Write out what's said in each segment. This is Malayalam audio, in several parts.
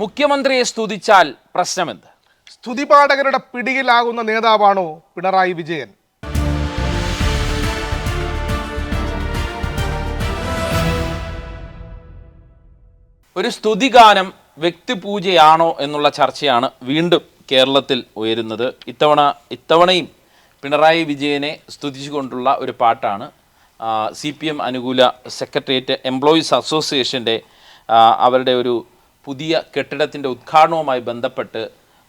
മുഖ്യമന്ത്രിയെ സ്തുതിച്ചാൽ പ്രശ്നമെന്ത്? സ്തുതിപാഠകരുടെ പിടിയിലാകുന്ന നേതാവാണോ പിണറായി വിജയൻ? ഒരു സ്തുതിഗാനം വ്യക്തിപൂജയാണോ എന്നുള്ള ചർച്ചയാണ് വീണ്ടും കേരളത്തിൽ ഉയരുന്നത്. ഇത്തവണ ഇത്തവണയും പിണറായി വിജയനെ സ്തുതിച്ചുകൊണ്ടുള്ള ഒരു പാട്ടാണ്. സി പി എം അനുകൂല സെക്രട്ടേറിയറ്റ് എംപ്ലോയീസ് അസോസിയേഷന്റെ അവരുടെ ഒരു പുതിയ കെട്ടിടത്തിന്റെ ഉദ്ഘാടനവുമായി ബന്ധപ്പെട്ട്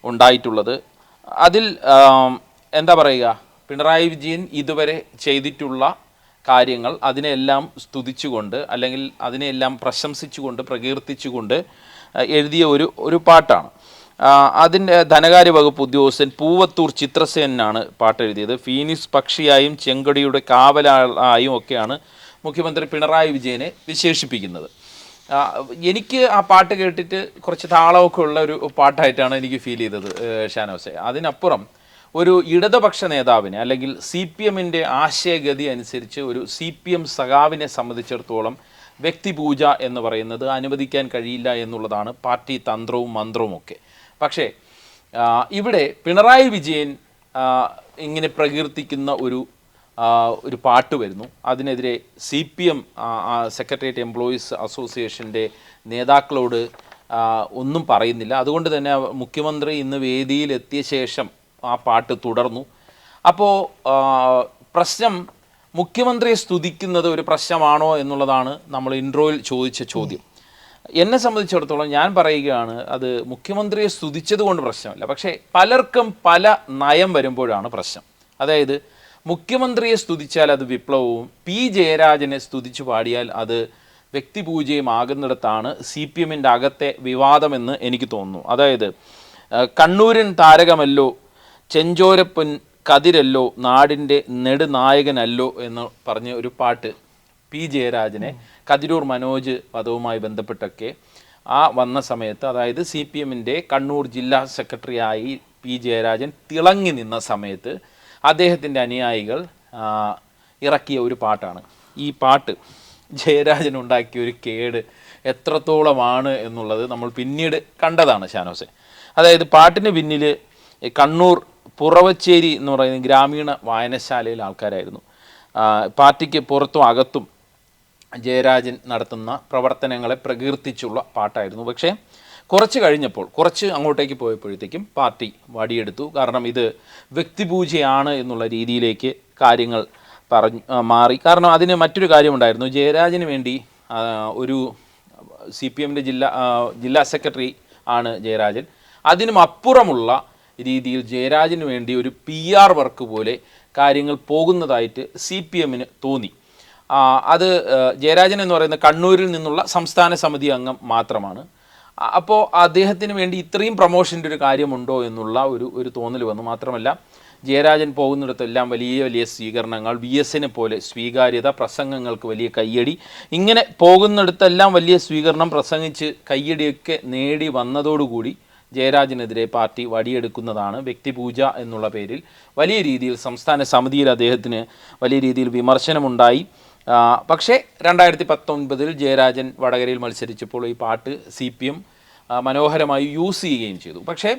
ഉണ്ടായിട്ടുള്ളത്. അതിൽ എന്താ പറയുക പിണറായി വിജയൻ ഇതുവരെ ചെയ്തിട്ടുള്ള കാര്യങ്ങൾ അതിനെല്ലാം സ്തുതിച്ചുകൊണ്ട് അല്ലെങ്കിൽ അതിനെയെല്ലാം പ്രശംസിച്ചുകൊണ്ട് പ്രകീർത്തിച്ചുകൊണ്ട് എഴുതിയ ഒരു ഒരു പാട്ടാണ്. അതിന്റെ ധനകാര്യ വകുപ്പ് ഉദ്യോഗസ്ഥൻ പൂവത്തൂർ ചിത്രസേനാണ് പാട്ട് എഴുതിയത് ഫീനിസ് പക്ഷിയായും ചെങ്കടിയുടെ കാവലായും ഒക്കെയാണ് മുഖ്യമന്ത്രി പിണറായി വിജയനെ വിശേഷിപ്പിക്കുന്നത്. എനിക്ക് ആ പാട്ട് കേട്ടിട്ട് കുറച്ച് താളമൊക്കെ ഉള്ള ഒരു പാട്ടായിട്ടാണ് എനിക്ക് ഫീൽ ചെയ്തത് ഷാനോസെ അതിനപ്പുറം ഒരു ഇടതുപക്ഷ നേതാവിനെ അല്ലെങ്കിൽ സി പി എമ്മിന്റെ ആശയഗതി അനുസരിച്ച് ഒരു സി പി എം സഖാവിനെ സംബന്ധിച്ചിടത്തോളം വ്യക്തിപൂജ എന്ന് പറയുന്നത് അനുവദിക്കാൻ കഴിയില്ല എന്നുള്ളതാണ് പാർട്ടി തന്ത്രവും മന്ത്രവും ഒക്കെ. പക്ഷേ ഇവിടെ പിണറായി വിജയൻ ഇങ്ങനെ പ്രകീർത്തിക്കുന്ന ഒരു ഒരു പാട്ട് വരുന്നു. അതിനെതിരെ C P M secretariat employees അസോസിയേഷന്റെ നേതാക്കളോട് ഒന്നും പറയുന്നില്ല. അതുകൊണ്ട് തന്നെ മുഖ്യമന്ത്രി ഇന്ന് വേദിയിലെത്തിയ ശേഷം ആ പാട്ട് തുടർന്നു. അപ്പോൾ പ്രശ്നം മുഖ്യമന്ത്രിയെ സ്തുതിക്കുന്നത് ഒരു പ്രശ്നമാണോ എന്നുള്ളതാണ് നമ്മൾ ഇൻട്രോയിൽ ചോദിച്ച ചോദ്യം. എന്നെ സംബന്ധിച്ചിടത്തോളം ഞാൻ പറയുകയാണ് അത് മുഖ്യമന്ത്രിയെ സ്തുതിച്ചത് കൊണ്ട് പ്രശ്നമല്ല. പക്ഷേ പലർക്കും പല നയം വരുമ്പോഴാണ് പ്രശ്നം. അതായത് മുഖ്യമന്ത്രിയെ സ്തുതിച്ചാൽ അത് വിപ്ലവവും പി. ജയരാജനെ സ്തുതിച്ചു പാടിയാൽ അത് വ്യക്തിപൂജയും ആകുന്നിടത്താണ് സി പി എമ്മിന്റെ അകത്തെ വിവാദമെന്ന് എനിക്ക് തോന്നുന്നു. അതായത് കണ്ണൂരൻ താരകമല്ലോ ചെഞ്ചോരപ്പൻ കതിരല്ലോ നാടിന്റെ നെടുനായകനല്ലോ എന്ന് പറഞ്ഞ ഒരു പാട്ട് പി. ജയരാജനെ കതിരൂർ മനോജ് പദവുമായി ബന്ധപ്പെട്ടൊക്കെ ആ വന്ന സമയത്ത് അതായത് സി പി എമ്മിന്റെ കണ്ണൂർ ജില്ലാ സെക്രട്ടറിയായി പി. ജയരാജൻ തിളങ്ങി നിന്ന സമയത്ത് അദ്ദേഹത്തിന്റെ അനുയായികൾ ഇറക്കിയ ഒരു പാട്ടാണ്. ഈ പാട്ട് ജയരാജൻ ഉണ്ടാക്കിയ ഒരു കേട് എത്രത്തോളമാണ് എന്നുള്ളത് നമ്മൾ പിന്നീട് കണ്ടതാണ് ഷാനോസെ അതായത് പാട്ടിന് പിന്നിൽ കണ്ണൂർ പുറവച്ചേരി എന്ന് പറയുന്ന ഗ്രാമീണ വായനശാലയിൽ ആൾക്കാരായിരുന്നു. പാർട്ടിക്ക് പുറത്തും അകത്തും ജയരാജൻ നടത്തുന്ന പ്രവർത്തനങ്ങളെ പ്രകീർത്തിച്ചുള്ള പാട്ടായിരുന്നു. പക്ഷേ കുറച്ച് കഴിഞ്ഞപ്പോൾ കുറച്ച് അങ്ങോട്ടേക്ക് പോയപ്പോഴത്തേക്കും പാർട്ടി വടിയെടുത്തു. കാരണം ഇത് വ്യക്തിപൂജയാണ് എന്നുള്ള രീതിയിലേക്ക് കാര്യങ്ങൾ പറഞ്ഞു മാറി. കാരണം അതിന് മറ്റൊരു കാര്യമുണ്ടായിരുന്നു. ജയരാജന് വേണ്ടി ഒരു സി പി എമ്മിന്റെ ജില്ലാ ജില്ലാ സെക്രട്ടറി ആണ് ജയരാജൻ. അതിനും അപ്പുറമുള്ള രീതിയിൽ ജയരാജന് വേണ്ടി ഒരു പി ആർ വർക്ക് പോലെ കാര്യങ്ങൾ പോകുന്നതായിട്ട് സി പി എമ്മിന് തോന്നി അത് ജയരാജൻ എന്ന് പറയുന്ന കണ്ണൂരിൽ നിന്നുള്ള സംസ്ഥാന സമിതി അംഗം മാത്രമാണ്. അപ്പോൾ അദ്ദേഹത്തിന് വേണ്ടി ഇത്രയും പ്രൊമോഷന്റെ ഒരു കാര്യമുണ്ടോ എന്നുള്ള ഒരു ഒരു തോന്നൽ വന്നു. മാത്രമല്ല ജയരാജൻ പോകുന്നിടത്തെല്ലാം വലിയ വലിയ സ്വീകരണങ്ങൾ വി എസിനെ പോലെ സ്വീകാര്യത പ്രസംഗങ്ങൾക്ക് വലിയ കയ്യടി. ഇങ്ങനെ പോകുന്നിടത്തെല്ലാം വലിയ സ്വീകരണം പ്രസംഗിച്ച് കയ്യടിയൊക്കെ നേടി വന്നതോടുകൂടി ജയരാജനെതിരെ പാർട്ടി വടിയെടുക്കുന്നതാണ് വ്യക്തിപൂജ എന്നുള്ള പേരിൽ. വലിയ രീതിയിൽ സംസ്ഥാന സമിതിയിൽ അദ്ദേഹത്തിന് വലിയ രീതിയിൽ വിമർശനമുണ്ടായി. പക്ഷേ രണ്ടായിരത്തി പത്തൊൻപതിൽ ജയരാജൻ വടകരയിൽ മത്സരിച്ചപ്പോൾ ഈ പാട്ട് സി പി എം മനോഹരമായി യൂസ് ചെയ്യുകയും ചെയ്തു. പക്ഷേ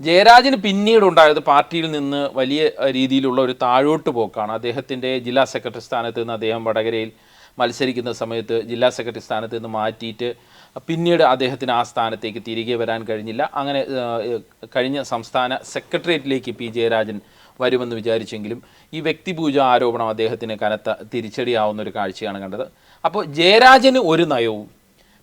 ജയരാജന് പിന്നീട് ഉണ്ടായത് പാർട്ടിയിൽ നിന്ന് വലിയ രീതിയിലുള്ള ഒരു താഴോട്ട് പോക്കാണ്. അദ്ദേഹത്തിന്റെ ജില്ലാ സെക്രട്ടറി സ്ഥാനത്ത് നിന്ന് അദ്ദേഹം വടകരയിൽ മത്സരിക്കുന്ന സമയത്ത് ജില്ലാ സെക്രട്ടറി സ്ഥാനത്ത് നിന്ന് മാറ്റിയിട്ട് പിന്നീട് അദ്ദേഹത്തിന് ആ സ്ഥാനത്തേക്ക് തിരികെ വരാൻ കഴിഞ്ഞില്ല. അങ്ങനെ കഴിഞ്ഞ സംസ്ഥാന സെക്രട്ടേറിയറ്റിലേക്ക് പി ജയരാജൻ വരുമെന്ന് വിചാരിച്ചെങ്കിലും ഈ വ്യക്തിപൂജ ആരോപണം അദ്ദേഹത്തിന് കനത്ത തിരിച്ചടിയാവുന്ന ഒരു കാഴ്ചയാണ് കണ്ടത്. അപ്പോൾ ജയരാജന് ഒരു നയവും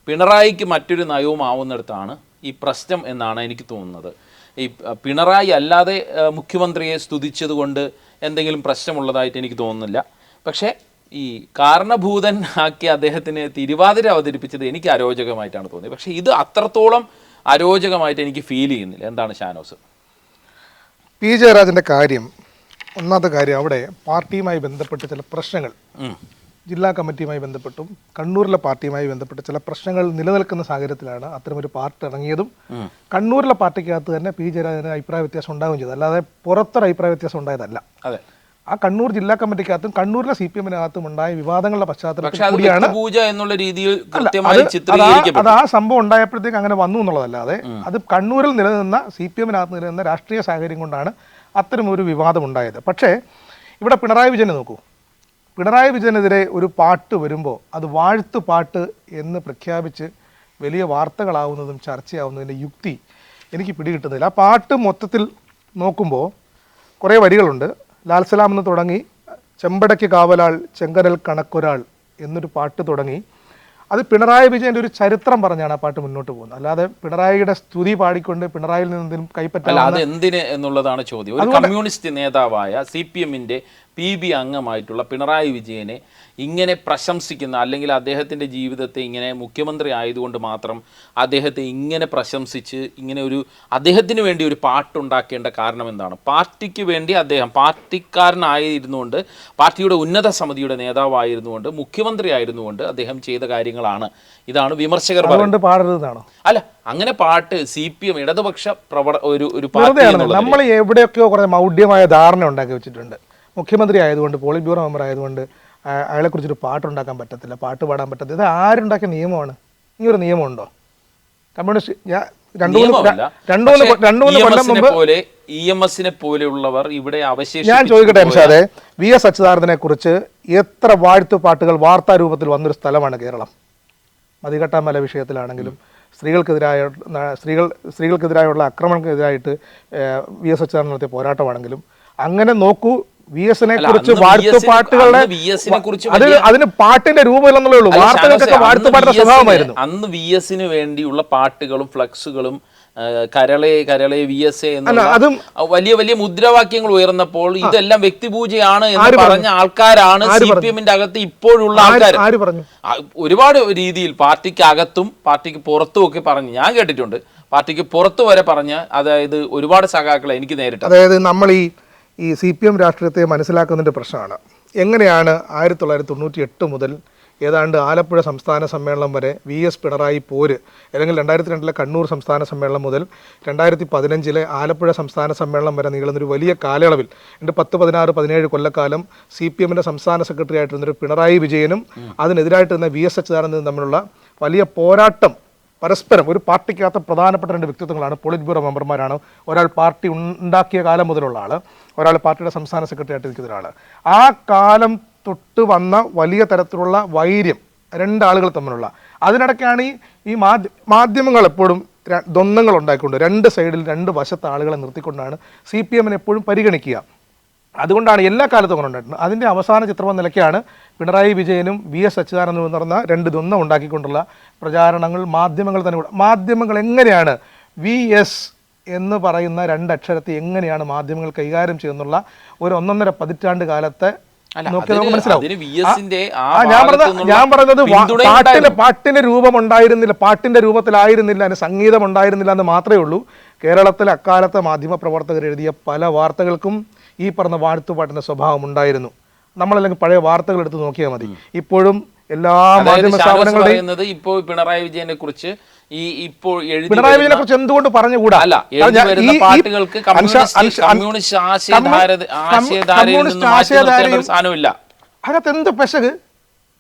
പിണറായിക്ക് മറ്റൊരു നയവും ആവുന്നിടത്താണ് ഈ പ്രശ്നം എന്നാണ് എനിക്ക് തോന്നുന്നത്. ഈ പിണറായി അല്ലാതെ മുഖ്യമന്ത്രിയെ സ്തുതിച്ചതുകൊണ്ട് എന്തെങ്കിലും പ്രശ്നമുള്ളതായിട്ട് എനിക്ക് തോന്നുന്നില്ല. പക്ഷേ ഈ കാരണഭൂതൻ ആക്കി അദ്ദേഹത്തിന് തിരുവാതിര അവതരിപ്പിച്ചത് എനിക്ക് അരോചകമായിട്ടാണ് തോന്നിയത്. പക്ഷേ ഇത് അത്രത്തോളം അരോചകമായിട്ട് എനിക്ക് ഫീൽ ചെയ്യുന്നില്ല. എന്താണ് ഷാനോസ് പി. ജയരാജന്റെ കാര്യം ഒന്നാമത്തെ കാര്യം അവിടെ പാർട്ടിയുമായി ബന്ധപ്പെട്ട് ചില പ്രശ്നങ്ങൾ ജില്ലാ കമ്മിറ്റിയുമായി ബന്ധപ്പെട്ടും കണ്ണൂരിലെ പാർട്ടിയുമായി ബന്ധപ്പെട്ട് ചില പ്രശ്നങ്ങൾ നിലനിൽക്കുന്ന സാഹചര്യത്തിലാണ് അത്തരമൊരു പാർട്ടി ഇറങ്ങിയതും. കണ്ണൂരിലെ പാർട്ടിക്കകത്ത് തന്നെ പി. ജയരാജന് അഭിപ്രായ വ്യത്യാസം ഉണ്ടാവുകയും ചെയ്തു. അല്ലാതെ പുറത്തൊരു അഭിപ്രായ വ്യത്യാസം ഉണ്ടായതല്ല. അതെ. ആ കണ്ണൂർ ജില്ലാ കമ്മിറ്റിക്കകത്തും കണ്ണൂരിലെ സി പി എമ്മിനകത്തും ഉണ്ടായ വിവാദങ്ങളുടെ പശ്ചാത്തലത്തിൽ പൂജ എന്നുള്ള രീതിയിൽ അത് ആ സംഭവം ഉണ്ടായപ്പോഴത്തേക്ക് അങ്ങനെ വന്നു എന്നുള്ളതല്ലാതെ അത് കണ്ണൂരിൽ നിലനിന്ന സി പി എമ്മിനകത്ത് നിലനിന്ന രാഷ്ട്രീയ സാഹചര്യം കൊണ്ടാണ് അത്തരം ഒരു വിവാദം ഉണ്ടായത് പക്ഷേ ഇവിടെ പിണറായി വിജയനെ നോക്കൂ. പിണറായി വിജയനെതിരെ ഒരു പാട്ട് വരുമ്പോൾ അത് വാഴ്ത്തു പാട്ട് എന്ന് പ്രഖ്യാപിച്ച് വലിയ വാർത്തകളാവുന്നതും ചർച്ചയാവുന്നതിന്റെ യുക്തി എനിക്ക് പിടികിട്ടുന്നില്ല. ആ പാട്ട് മൊത്തത്തിൽ നോക്കുമ്പോൾ കുറേ വരികളുണ്ട്. ലാൽ സലാം എന്ന് തുടങ്ങി ചെമ്പടയ്ക്ക് കാവലാൾ ചെങ്കരൽ കണക്കൊരാൾ എന്നൊരു പാട്ട് തുടങ്ങി. അത് പിണറായി വിജയന്റെ ഒരു ചരിത്രം പറഞ്ഞാണ് ആ പാട്ട് മുന്നോട്ട് പോകുന്നത്. അല്ലാതെ പിണറായിയുടെ സ്തുതി പാടിക്കൊണ്ട് പിണറായിൽ നിന്ന് കൈപ്പറ്റാൻ അത് എന്തിന് എന്നുള്ളതാണ് ചോദ്യം. ഒരു കമ്മ്യൂണിസ്റ്റ് നേതാവായ സി പി എമ്മിന്റെ പി ബി അംഗമായിട്ടുള്ള പിണറായി വിജയനെ ഇങ്ങനെ പ്രശംസിക്കുന്ന അല്ലെങ്കിൽ അദ്ദേഹത്തിന്റെ ജീവിതത്തെ ഇങ്ങനെ മുഖ്യമന്ത്രി ആയതുകൊണ്ട് മാത്രം അദ്ദേഹത്തെ ഇങ്ങനെ പ്രശംസിച്ച് ഇങ്ങനെ ഒരു അദ്ദേഹത്തിന് വേണ്ടി ഒരു പാട്ടുണ്ടാക്കേണ്ട കാരണം എന്താണ്? പാർട്ടിക്ക് വേണ്ടി അദ്ദേഹം പാർട്ടിക്കാരനായിരുന്നുകൊണ്ട് പാർട്ടിയുടെ ഉന്നത സമിതിയുടെ നേതാവായിരുന്നുകൊണ്ട് മുഖ്യമന്ത്രി ആയിരുന്നുകൊണ്ട് അദ്ദേഹം ചെയ്ത കാര്യങ്ങളാണ്. ഇതാണ് വിമർശകർ അതുകൊണ്ട് അല്ല അങ്ങനെ പാട്ട് സി പി എം ഇടതുപക്ഷ പ്രവർ ഒരു ഒരു പാർട്ടി നമ്മൾ എവിടെയൊക്കെയോ കുറേ മൗഢ്യമായ ധാരണ ഉണ്ടാക്കി വെച്ചിട്ടുണ്ട്. മുഖ്യമന്ത്രി ആയതുകൊണ്ട് പോളിറ്റ് ബ്യൂറോ മെമ്പർ ആയതുകൊണ്ട് അയ- അയാളെക്കുറിച്ചൊരു പാട്ടുണ്ടാക്കാൻ പറ്റത്തില്ല പാട്ട് പാടാൻ പറ്റത്തില്ല. ഇത് ആരുണ്ടാക്കിയ നിയമമാണ്? ഈ ഒരു നിയമമുണ്ടോ? കമ്മ്യൂണിസ്റ്റ് ഞാൻ പോലെ ഇ എം എസിനെ പോലെയുള്ളവർ ഇവിടെ ഞാൻ ചോദിക്കട്ടെ നിഷാദെ വി എസ് അച്യുതാനന്ദനെ കുറിച്ച് എത്ര വാഴ്ത്തുപാട്ടുകൾ വാർത്താ രൂപത്തിൽ വന്നൊരു സ്ഥലമാണ് കേരളം? മതികെട്ടാമല വിഷയത്തിലാണെങ്കിലും സ്ത്രീകൾക്കെതിരായ സ്ത്രീകൾ സ്ത്രീകൾക്കെതിരായുള്ള ആക്രമണത്തിനെതിരായിട്ട് വി എസ് അച്യുതാനന്ദൻ നടത്തിയ പോരാട്ടമാണെങ്കിലും അങ്ങനെ നോക്കൂ വി എസിനെ കുറിച്ച് വാഴ്ത്തുപാട്ടുകളുടെ അത് അതിന് പാട്ടിന്റെ രൂപമില്ലെന്നുള്ളേ ഉള്ളൂ. വാർത്തകൾക്കൊക്കെ വാഴ്ത്തുപാട്ടിന്റെ സ്വഭാവമായിരുന്നു. അന്ന് വി എസിന് വേണ്ടിയുള്ള പാട്ടുകളും ഫ്ലക്സുകളും കരളെ കരളെ വി എസ് എ അതും വലിയ വലിയ മുദ്രാവാക്യങ്ങൾ ഉയർന്നപ്പോൾ ഇതെല്ലാം വ്യക്തിപൂജയാണ് എന്ന് പറഞ്ഞ ആൾക്കാരാണ് സി പി എമ്മിന്റെ അകത്ത് ഇപ്പോഴുള്ള ആൾക്കാർ ഒരുപാട് രീതിയിൽ പാർട്ടിക്ക് അകത്തും പാർട്ടിക്ക് പുറത്തും ഒക്കെ പറഞ്ഞു ഞാൻ കേട്ടിട്ടുണ്ട് പാർട്ടിക്ക് പുറത്തു വരെ പറഞ്ഞ അതായത് ഒരുപാട് സഖാക്കളെ എനിക്ക് നേരിട്ട് അതായത് നമ്മൾ ഈ ഈ സി പി എം രാഷ്ട്രീയത്തെ മനസ്സിലാക്കുന്നതിന്റെ പ്രശ്നമാണ്. എങ്ങനെയാണ് ആയിരത്തി തൊള്ളായിരത്തി തൊണ്ണൂറ്റി എട്ട് മുതൽ ഏതാണ്ട് ആലപ്പുഴ സംസ്ഥാന സമ്മേളനം വരെ വി എസ് പിണറായി പോര് അല്ലെങ്കിൽ രണ്ടായിരത്തി രണ്ടിലെ കണ്ണൂർ സംസ്ഥാന സമ്മേളനം മുതൽ രണ്ടായിരത്തി പതിനഞ്ചിലെ ആലപ്പുഴ സംസ്ഥാന സമ്മേളനം വരെ നീളുന്നൊരു വലിയ കാലയളവിൽ എന്റെ പത്ത് പതിനാറ് പതിനേഴ് കൊല്ലക്കാലം സി പി എമ്മിന്റെ സംസ്ഥാന സെക്രട്ടറി ആയിട്ടിരുന്നൊരു പിണറായി വിജയനും അതിനെതിരായിട്ട് നിന്ന വി എസ് അച്യുതാനന്ദനും തമ്മിലുള്ള വലിയ പോരാട്ടം പരസ്പരം ഒരു പാർട്ടിക്കകത്ത് പ്രധാനപ്പെട്ട രണ്ട് വ്യക്തിത്വങ്ങളാണ് പോളിറ്റ് ബ്യൂറോ മെമ്പർമാരാണ്. ഒരാൾ പാർട്ടി ഉണ്ടാക്കിയ കാലം മുതലുള്ള ആൾ ഒരാൾ പാർട്ടിയുടെ സംസ്ഥാന സെക്രട്ടറി ആയിട്ട് നിൽക്കുന്ന ഒരാൾ ആ കാലം തൊട്ട് വന്ന വലിയ തരത്തിലുള്ള വൈര്യം രണ്ടാളുകൾ തമ്മിലുള്ള. അതിനിടയ്ക്കാണ് ഈ ഈ മാധ്യ മാധ്യമങ്ങൾ എപ്പോഴും ദ്വന്ദ്ങ്ങൾ ഉണ്ടാക്കിക്കൊണ്ട് രണ്ട് സൈഡിൽ രണ്ട് വശത്ത് ആളുകളെ നിർത്തിക്കൊണ്ടാണ് സി പി എമ്മിനെ എപ്പോഴും പരിഗണിക്കുക. അതുകൊണ്ടാണ് എല്ലാ കാലത്തും അങ്ങനെ ഉണ്ടായിട്ടുണ്ട്. അതിന്റെ അവസാന ചിത്രം എന്ന നിലയ്ക്കാണ് പിണറായി വിജയനും വി എസ് അച്യുതാനന്ദനും നടന്ന രണ്ട് ദ്വന്ദ്ം ഉണ്ടാക്കിക്കൊണ്ടുള്ള പ്രചാരണങ്ങൾ മാധ്യമങ്ങൾ തന്നെ മാധ്യമങ്ങൾ എങ്ങനെയാണ് വി എസ് എന്ന് പറയുന്ന രണ്ടക്ഷരത്തെ എങ്ങനെയാണ് മാധ്യമങ്ങൾ കൈകാര്യം ചെയ്യുന്നുള്ള ഒരു ഒന്നൊന്നര പതിറ്റാണ്ട് കാലത്തെ നോക്കി നമുക്ക് മനസ്സിലാവും. ഞാൻ ഭാഗത്തു ഞാൻ പറഞ്ഞത് പാട്ടിന്റെ പാട്ടിന്റെ പാട്ടിന് പാട്ടിന് രൂപം ഉണ്ടായിരുന്നില്ല പാട്ടിന്റെ രൂപത്തിലായിരുന്നില്ല അതിന് സംഗീതം ഉണ്ടായിരുന്നില്ല എന്ന് മാത്രമേ ഉള്ളൂ. കേരളത്തിലെ അക്കാലത്തെ മാധ്യമ പ്രവർത്തകർ എഴുതിയ പല വാർത്തകൾക്കും ഈ പറഞ്ഞ വാഴ്ത്തുപാട്ടിന്റെ സ്വഭാവം ഉണ്ടായിരുന്നു. നമ്മളല്ലെങ്കിൽ പഴയ വാർത്തകൾ എടുത്ത് നോക്കിയാൽ മതി. ഇപ്പോഴും എല്ലാ മാധ്യമ സ്ഥാപനങ്ങളും സ്ഥാപനങ്ങളുടെയും പറയുന്നത് ഇപ്പോൾ പിണറായി വിജയനെ കുറിച്ച് ഈ ഇപ്പോൾ പിണറായി വിജയനെ കുറിച്ച് എന്തുകൊണ്ട് പറഞ്ഞുകൂടാ? അല്ല പാട്ടുകൾക്ക് കമ്മ്യൂണിസ്റ്റ് ആശയധാരയിൽ നിന്ന് സാധനമില്ല. അതിനകത്ത് എന്ത് പെശക്?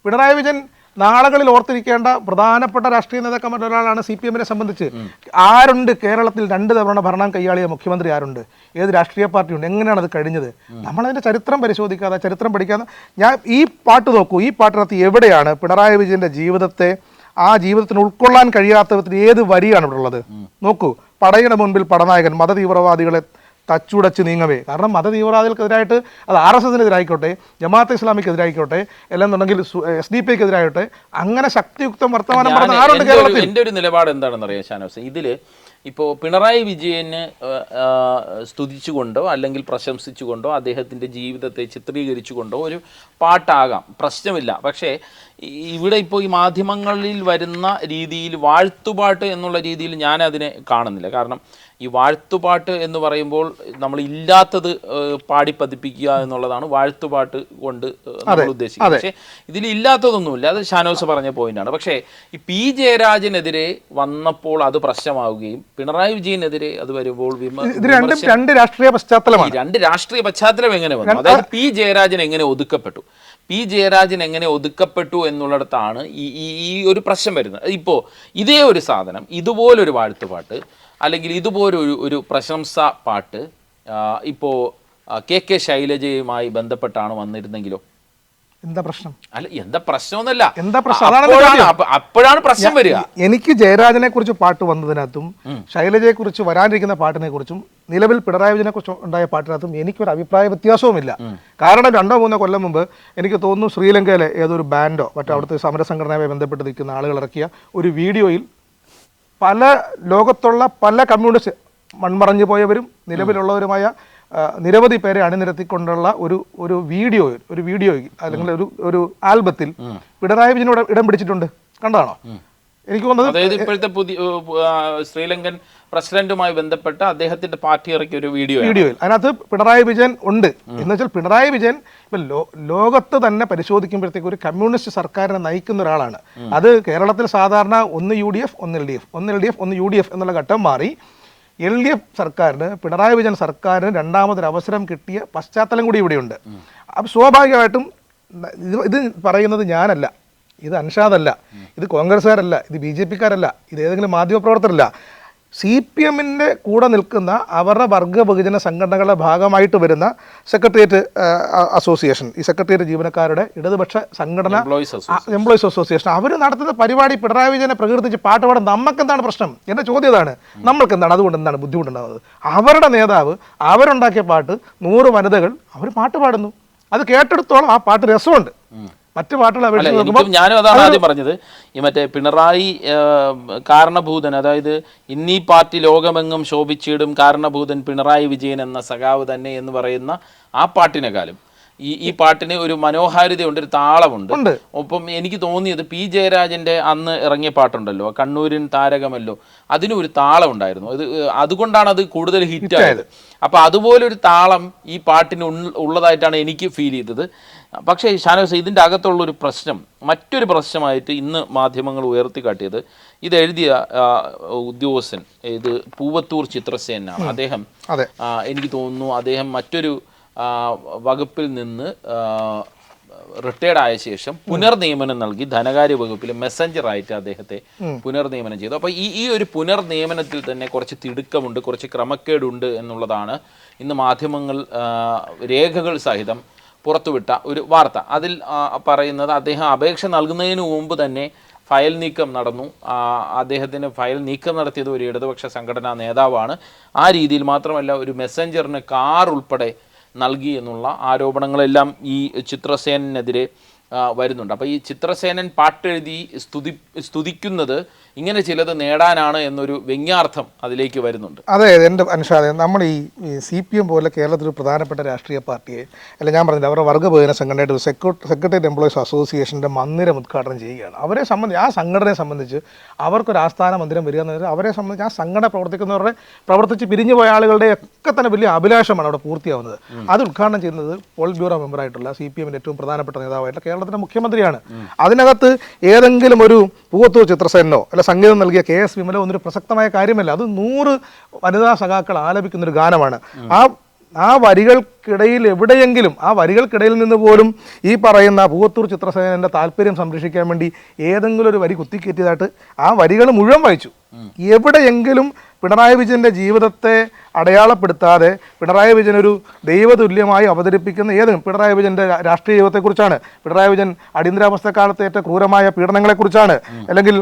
പിണറായി വിജയൻ നാളുകളിൽ ഓർത്തിരിക്കേണ്ട പ്രധാനപ്പെട്ട രാഷ്ട്രീയ നേതാക്കന്മാരുടെ ഒരാളാണ് സി പി എമ്മിനെ സംബന്ധിച്ച്. ആരുണ്ട് കേരളത്തിൽ രണ്ട് തവണ ഭരണം കൈയാളിയ മുഖ്യമന്ത്രി ആരുണ്ട്? ഏത് രാഷ്ട്രീയ പാർട്ടിയുണ്ട്? എങ്ങനെയാണ് അത് കഴിഞ്ഞത്? നമ്മളതിന്റെ ചരിത്രം പരിശോധിക്കാതെ ചരിത്രം പഠിക്കാതെ ഞാൻ ഈ പാട്ട് നോക്കൂ. ഈ പാട്ടിനകത്ത് എവിടെയാണ് പിണറായി വിജയന്റെ ജീവിതത്തെ ആ ജീവിതത്തിന് ഉൾക്കൊള്ളാൻ കഴിയാത്ത വിധത്തിൽ ഏത് വരിയാണ് ഇവിടെ ഉള്ളത്? നോക്കൂ. പടയുടെ മുൻപിൽ പടനായകൻ മതതീവ്രവാദികളെ തച്ചുടച്ച് നീങ്ങവേ. കാരണം മതതീവ്രവാദികൾക്കെതിരായിട്ട് അത് ആർ എസ് എസിനെതിരായിക്കോട്ടെ ജമാഅത്ത് ഇസ്ലാമിക്കെതിരായിക്കോട്ടെ എന്നുണ്ടെങ്കിൽ എസ് ഡി പിക്ക് എതിരായിട്ടെ അങ്ങനെ ശക്തിയുക്തം വർത്തമാനം പറഞ്ഞ ആരുണ്ട് കേരളത്തിൽ? എന്റെ ഒരു നിലപാട് എന്താണെന്ന് അറിയാം ഷാനോസ് ഇതിൽ ഇപ്പോൾ പിണറായി വിജയന് സ്തുതിച്ചുകൊണ്ടോ അല്ലെങ്കിൽ പ്രശംസിച്ചുകൊണ്ടോ അദ്ദേഹത്തിന്റെ ജീവിതത്തെ ചിത്രീകരിച്ചുകൊണ്ടോ ഒരു പാട്ടാകാം. പ്രശ്നമില്ല. പക്ഷേ ഇവിടെ ഇപ്പോൾ ഈ മാധ്യമങ്ങളിൽ വരുന്ന രീതിയിൽ വാഴ്ത്തുപാട്ട് എന്നുള്ള രീതിയിൽ ഞാൻ അതിനെ കാണുന്നില്ല. കാരണം ഈ വാഴ്ത്തുപാട്ട് എന്ന് പറയുമ്പോൾ നമ്മൾ ഇല്ലാത്തത് പാടി പതിപ്പിക്കുക എന്നുള്ളതാണ് വാഴ്ത്തുപാട്ട് കൊണ്ട് നമ്മൾ ഉദ്ദേശിക്കുന്നത്. പക്ഷേ ഇതിൽ ഇല്ലാത്തതൊന്നുമില്ല. അത് ഷാനോസ് പറഞ്ഞ പോയിന്റാണ്. പക്ഷേ ഈ പി ജയരാജനെതിരെ വന്നപ്പോൾ അത് പ്രശ്നമാവുകയും പിണറായി വിജയനെതിരെ അത് വരുമ്പോൾ രണ്ടും രാഷ്ട്രീയ പശ്ചാത്തലമാണ്. രണ്ട് രാഷ്ട്രീയ പശ്ചാത്തലം എങ്ങനെ വന്നു? അതായത് പി ജയരാജൻ എങ്ങനെ ഒതുക്കപ്പെട്ടു? പി ജയരാജൻ എങ്ങനെ ഒതുക്കപ്പെട്ടു എന്നുള്ളിടത്താണ് ഈ ഈ ഒരു പ്രശ്നം വരുന്നത്. ഇപ്പോൾ ഇതേ ഒരു സാധനം ഇതുപോലൊരു വാഴ്ത്തുപാട്ട് അല്ലെങ്കിൽ ഇതുപോലൊരു ഒരു പ്രശംസ പാട്ട് ഇപ്പോൾ കെ കെ ശൈലജയുമായി ബന്ധപ്പെട്ടാണ് വന്നിരുന്നെങ്കിലോ? എന്താ പ്രശ്നം? അല്ല എന്താ എന്താ പ്രശ്നം? അതാണ് അപ്പോഴാണ് ചോദ്യം. അപ്പോഴാണ് പ്രശ്നം വരിക. എനിക്ക് ജയരാജനെ കുറിച്ച് പാട്ട് വന്നതിനകത്തും ശൈലജയെ കുറിച്ച് വരാനിരിക്കുന്ന പാട്ടിനെ കുറിച്ചും നിലവിൽ പിണറായി വിജയനെ കുറിച്ച് ഉണ്ടായ പാട്ടിനകത്തും എനിക്കൊരു അഭിപ്രായ വ്യത്യാസവുമില്ല. കാരണം രണ്ടോ മൂന്നോ കൊല്ലം മുമ്പ് എനിക്ക് തോന്നുന്നു ശ്രീലങ്കയിലെ ഏതൊരു ബാൻഡോ മറ്റോ അവിടുത്തെ സമരസംഘടനയുമായി ബന്ധപ്പെട്ട് നിൽക്കുന്ന ആളുകൾ ഇറക്കിയ ഒരു വീഡിയോയിൽ പല ലോകത്തുള്ള പല കമ്മ്യൂണിസ്റ്റ് മൺമറഞ്ഞു പോയവരും നിലവിലുള്ളവരുമായ നിരവധി പേരെ അണിനിരത്തിക്കൊണ്ടുള്ള ഒരു ഒരു വീഡിയോ ഒരു വീഡിയോ അല്ലെങ്കിൽ ഒരു ഒരു ആൽബത്തിൽ പിണറായി വിജയനോട് ഇടം പിടിച്ചിട്ടുണ്ട്. കണ്ടതാണോ? എനിക്ക് തോന്നുന്നത് അതായത് ഇപ്പോഴത്തെ പുതിയ ശ്രീലങ്കൻ പ്രസിഡന്റുമായി ബന്ധപ്പെട്ട അദ്ദേഹത്തിന്റെ പാർട്ടി ഇറക്കിയ ഒരു വീഡിയോ വീഡിയോയിൽ. അതിനകത്ത് പിണറായി വിജയൻ ഉണ്ട്. എന്ന് വെച്ചാൽ പിണറായി വിജയൻ ഇപ്പൊ ലോകത്ത് തന്നെ പരിശോധിക്കുമ്പോഴത്തേക്ക് ഒരു കമ്മ്യൂണിസ്റ്റ് സർക്കാരിനെ നയിക്കുന്ന ഒരാളാണ്. അത് കേരളത്തിൽ സാധാരണ ഒന്ന് യു ഡി എഫ് ഒന്ന് എൽ ഡി എഫ്. ഒന്ന് എൽ ഡി എഫ് ഒന്ന് യു ഡി എഫ് എന്നുള്ള ഘട്ടം മാറി എൽ ഡി എഫ് സർക്കാരിന് പിണറായി വിജയൻ സർക്കാരിന് രണ്ടാമതൊരു അവസരം കിട്ടിയ പശ്ചാത്തലം കൂടി ഇവിടെയുണ്ട്. അപ്പം സ്വാഭാവികമായിട്ടും ഇത് ഇത് പറയുന്നത് ഞാനല്ല. ഇത് അൻഷാദല്ല ഇത് കോൺഗ്രസ്സുകാരല്ല ഇത് ബി ജെ പിക്കാരല്ല ഇത് ഏതെങ്കിലും മാധ്യമപ്രവർത്തകരല്ല. സി പി എമ്മിന്റെ കൂടെ നിൽക്കുന്ന അവരുടെ വർഗ ബഹുജന സംഘടനകളുടെ ഭാഗമായിട്ട് വരുന്ന സെക്രട്ടേറിയറ്റ് അസോസിയേഷൻ ഈ സെക്രട്ടേറിയറ്റ് ജീവനക്കാരുടെ ഇടതുപക്ഷ സംഘടന എംപ്ലോയീസ് അസോസിയേഷൻ അവർ നടത്തുന്ന പരിപാടി പിണറായി വിജയനെ പ്രകീർത്തിച്ച് പാട്ട് നമുക്കെന്താണ് പ്രശ്നം? എന്റെ ചോദ്യം ഇതാണ്. നമ്മൾക്ക് എന്താണ് അതുകൊണ്ട് എന്താണ് ബുദ്ധിമുട്ടുണ്ടാകുന്നത് അവരുടെ നേതാവ് അവരുണ്ടാക്കിയ പാട്ട് നൂറ് വനിതകൾ അവർ പാട്ട് പാടുന്നു. അത് കേട്ടെടുത്തോളം ആ പാട്ട് രസമുണ്ട്. മറ്റു പാട്ടുകൾ അപേക്ഷിച്ച് നോക്കുമ്പോൾ ഞാനും അതാണ് ആദ്യം പറഞ്ഞത്. ഈ മറ്റേ പിണറായി കാരണഭൂതൻ അതായത് ഇന്നീ പാർട്ടി ലോകമെങ്ങും ശോഭിച്ചിടും കാരണഭൂതൻ പിണറായി വിജയൻ എന്ന സഖാവ് തന്നെ എന്ന് പറയുന്ന ആ പാട്ടിനെക്കാളും. ഈ ഈ പാട്ടിന് ഒരു മനോഹാരിതയുണ്ട് ഒരു താളമുണ്ട്. ഒപ്പം എനിക്ക് തോന്നിയത് പി. ജയരാജന്റെ അന്ന് ഇറങ്ങിയ പാട്ടുണ്ടല്ലോ കണ്ണൂരിൻ താരകമല്ലോ. അതിനും ഒരു താളം ഉണ്ടായിരുന്നു അത് അതുകൊണ്ടാണ് അത് കൂടുതൽ ഹിറ്റ് ആയത് അപ്പൊ അതുപോലൊരു താളം ഈ പാട്ടിന് ഉള്ളതായിട്ടാണ് എനിക്ക് ഫീൽ ചെയ്തത്. പക്ഷേ ഷാനോസ് ഇതിന്റെ അകത്തുള്ള ഒരു പ്രശ്നം മറ്റൊരു പ്രശ്നമായിട്ട് ഇന്ന് മാധ്യമങ്ങൾ ഉയർത്തിക്കാട്ടിയത് ഇത് എഴുതിയ ഉദ്യോഗസ്ഥൻ ഇത് പൂവത്തൂർ ചിത്രസേനാണ്. അദ്ദേഹം എനിക്ക് തോന്നുന്നു അദ്ദേഹം മറ്റൊരു വകുപ്പിൽ നിന്ന് റിട്ടയർഡ് ആയ ശേഷം പുനർനിയമനം നൽകി ധനകാര്യ വകുപ്പിൽ മെസ്സഞ്ചർ ആയിട്ട് അദ്ദേഹത്തെ പുനർനിയമനം ചെയ്തു. അപ്പോൾ ഈ ഈ ഒരു പുനർനിയമനത്തിൽ തന്നെ കുറച്ച് തിടുക്കമുണ്ട് കുറച്ച് ക്രമക്കേടുണ്ട് എന്നുള്ളതാണ് ഇന്ന് മാധ്യമങ്ങൾ രേഖകൾ സഹിതം പുറത്തുവിട്ട ഒരു വാർത്ത. അതിൽ പറയുന്നത് അദ്ദേഹം അപേക്ഷ നൽകുന്നതിന് മുമ്പ് തന്നെ ഫയൽ നീക്കം നടന്നു. അദ്ദേഹത്തിന് ഫയൽ നീക്കം നടത്തിയത് ഒരു ഇടതുപക്ഷ സംഘടനാ നേതാവാണ്. ആ രീതിയിൽ മാത്രമല്ല ഒരു മെസ്സഞ്ചറിന് കാർ ഉൾപ്പെടെ നൽകി എന്നുള്ള ആരോപണങ്ങളെല്ലാം ഈ ചിത്രസേനെതിരെ വരുന്നുണ്ട്. അപ്പോൾ ഈ ചിത്രസേനൻ പാട്ടെഴുതി സ്തുതി സ്തുതിക്കുന്നത് ഇങ്ങനെ ചിലത് നേടാനാണ് എന്നൊരു വ്യംഗ്യാർത്ഥം അതിലേക്ക് വരുന്നുണ്ട്. അതെ എന്റെ അനുഷാദെ നമ്മൾ ഈ സി പി എം പോലെ കേരളത്തിൽ ഒരു പ്രധാനപ്പെട്ട രാഷ്ട്രീയ പാർട്ടിയെ അല്ല ഞാൻ പറഞ്ഞത് അവരുടെ വർഗ ബഹുജന സംഘടനയുടെ സെക്രട്ടറി സെക്രട്ടേറിയറ്റ് എംപ്ലോയീസ് അസോസിയേഷന്റെ മന്ദിരം ഉദ്ഘാടനം ചെയ്യുകയാണ്. അവരെ സംബന്ധിച്ച് ആ സംഘടനയെ സംബന്ധിച്ച് അവർക്കൊരു ആസ്ഥാന മന്ദിരം വരിക എന്ന് പറഞ്ഞാൽ അവരെ സംബന്ധിച്ച് ആ സംഘടന പ്രവർത്തിക്കുന്നവരുടെ പ്രവർത്തിച്ച് പിരിഞ്ഞു പോയ ആളുകളുടെ ഒക്കെ തന്നെ വലിയ അഭിലാഷമാണ് അവിടെ പൂർത്തിയാവുന്നത്. അത് ഉദ്ഘാടനം ചെയ്യുന്നത് പോൾ ബ്യൂറോ മെമ്പറായിട്ടുള്ള സി പി എമ്മിന്റെ ഏറ്റവും പ്രധാനപ്പെട്ട നേതാവായിട്ടുള്ള കേരളത്തിന്റെ മുഖ്യമന്ത്രിയാണ്. അതിനകത്ത് ഏതെങ്കിലും ഒരു പൂവത്തൂർ ചിത്രസേനോ അല്ല സംഗീതം നൽകിയ കെ എസ് വിമല ഒന്നൊരു പ്രസക്തമായ കാര്യമല്ല. അത് നൂറ് വനിതാ സഖാക്കൾ ആലപിക്കുന്ന ഒരു ഗാനമാണ്. ആ ആ വരികൾക്കിടയിൽ എവിടെയെങ്കിലും ആ വരികൾക്കിടയിൽ നിന്ന് പോലും ഈ പറയുന്ന പൂവത്തൂർ ചിത്രസേനന്റെ താല്പര്യം സംരക്ഷിക്കാൻ വേണ്ടി ഏതെങ്കിലും ഒരു വരി കുത്തിക്കയറ്റിയതായിട്ട് ആ വരികൾ മുഴുവൻ വായിച്ചു. എവിടെയെങ്കിലും പിണറായി വിജയന്റെ ജീവിതത്തെ അടയാളപ്പെടുത്താതെ പിണറായി വിജയൻ ഒരു ദൈവതുല്യമായി അവതരിപ്പിക്കുന്ന ഏതും പിണറായി വിജയന്റെ രാഷ്ട്രീയ ജീവിതത്തെക്കുറിച്ചാണ്. പിണറായി വിജയൻ അടിയന്തരാവസ്ഥ കാലത്ത് ഏറ്റ ക്രൂരമായ പീഡനങ്ങളെക്കുറിച്ചാണ്. അല്ലെങ്കിൽ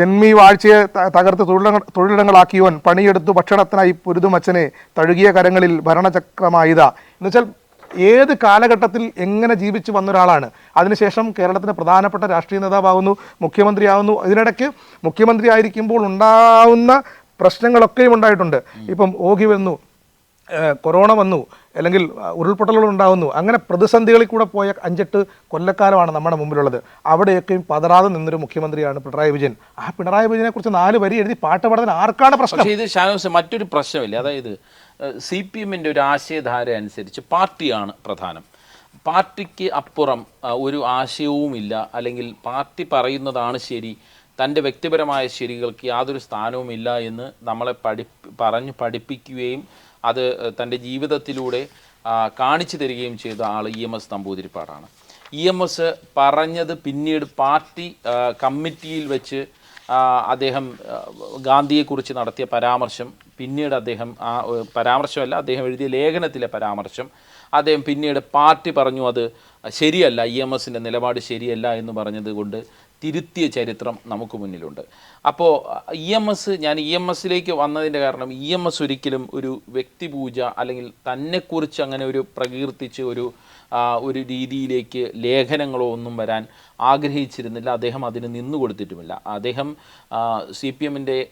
ജന്മി വാഴ്ചയെ തകർത്ത് തൊഴിലിടങ്ങൾ തൊഴിലിടങ്ങളാക്കിയവൻ പണിയെടുത്തു ഭക്ഷണത്തിനായി പൊരുതുമച്ചനെ തഴുകിയ കരങ്ങളിൽ ഭരണചക്രമായിത എന്നുവെച്ചാൽ ഏത് കാലഘട്ടത്തിൽ എങ്ങനെ ജീവിച്ചു വന്ന ഒരാളാണ് അതിനുശേഷം കേരളത്തിന് പ്രധാനപ്പെട്ട രാഷ്ട്രീയ നേതാവാകുന്നു മുഖ്യമന്ത്രിയാവുന്നു ഇതിനിടയ്ക്ക് മുഖ്യമന്ത്രി ആയിരിക്കുമ്പോൾ ഉണ്ടാവുന്ന പ്രശ്നങ്ങളൊക്കെയും ഉണ്ടായിട്ടുണ്ട്. ഇപ്പം ഓഹി വന്നു കൊറോണ വന്നു അല്ലെങ്കിൽ ഉരുൾപൊട്ടലുകൾ ഉണ്ടാകുന്നു അങ്ങനെ പ്രതിസന്ധികളിൽ കൂടെ പോയ അഞ്ചെട്ട് കൊല്ലക്കാലമാണ് നമ്മുടെ മുമ്പിലുള്ളത്. അവിടെയൊക്കെയും പതറാതെ നിന്നൊരു മുഖ്യമന്ത്രിയാണ് പിണറായി വിജയൻ. ആ പിണറായി വിജയനെ കുറിച്ച് നാല് വരി എഴുതി പാട്ട് പാടാൻ ആർക്കാണ് പ്രശ്നം? ഇത് ഷാനോസ് മറ്റൊരു പ്രശ്നമില്ല. അതായത് സി പി എമ്മിന്റെ ഒരു ആശയധാര അനുസരിച്ച് പാർട്ടിയാണ് പ്രധാനം. പാർട്ടിക്ക് അപ്പുറം ഒരു ആശയവുമില്ല അല്ലെങ്കിൽ പാർട്ടി പറയുന്നതാണ് ശരി തന്റെ വ്യക്തിപരമായ ശരികൾക്ക് യാതൊരു സ്ഥാനവുമില്ല എന്ന് നമ്മളെ പഠി പറഞ്ഞു പഠിപ്പിക്കുകയും അത് തന്റെ ജീവിതത്തിലൂടെ കാണിച്ചു തരികയും ചെയ്ത ആൾ ഇ എം എസ് നമ്പൂതിരിപ്പാടാണ്. ഇ എം എസ് പറഞ്ഞത് പിന്നീട് പാർട്ടി കമ്മിറ്റിയിൽ വെച്ച് അദ്ദേഹം ഗാന്ധിയെക്കുറിച്ച് നടത്തിയ പരാമർശം പിന്നീട് അദ്ദേഹം ആ പരാമർശമല്ല അദ്ദേഹം എഴുതിയ ലേഖനത്തിലെ പരാമർശം അദ്ദേഹം പിന്നീട് പാർട്ടി പറഞ്ഞു അത് ശരിയല്ല ഇ എം എസിന്റെ നിലപാട് ശരിയല്ല എന്ന് പറഞ്ഞത് കൊണ്ട് തിരുത്തിയ ചരിത്രം നമുക്ക് മുന്നിലുണ്ട്. അപ്പോൾ ഇ എം എസ് ഞാൻ ഇ എം എസിലേക്ക് വന്നതിന്റെ കാരണം ഇ എം എസ് ഒരിക്കലും ഒരു വ്യക്തിപൂജ അല്ലെങ്കിൽ തന്നെക്കുറിച്ച് അങ്ങനെ ഒരു പ്രകീർത്തിച്ച് ഒരു ഒരു രീതിയിലേക്ക് ലേഖനങ്ങളോ ഒന്നും വരാൻ ആഗ്രഹിച്ചിരുന്നില്ല. അദ്ദേഹം അതിന് നിന്നു കൊടുത്തിട്ടുമില്ല. അദ്ദേഹം സി പി എമ്മിന്റെ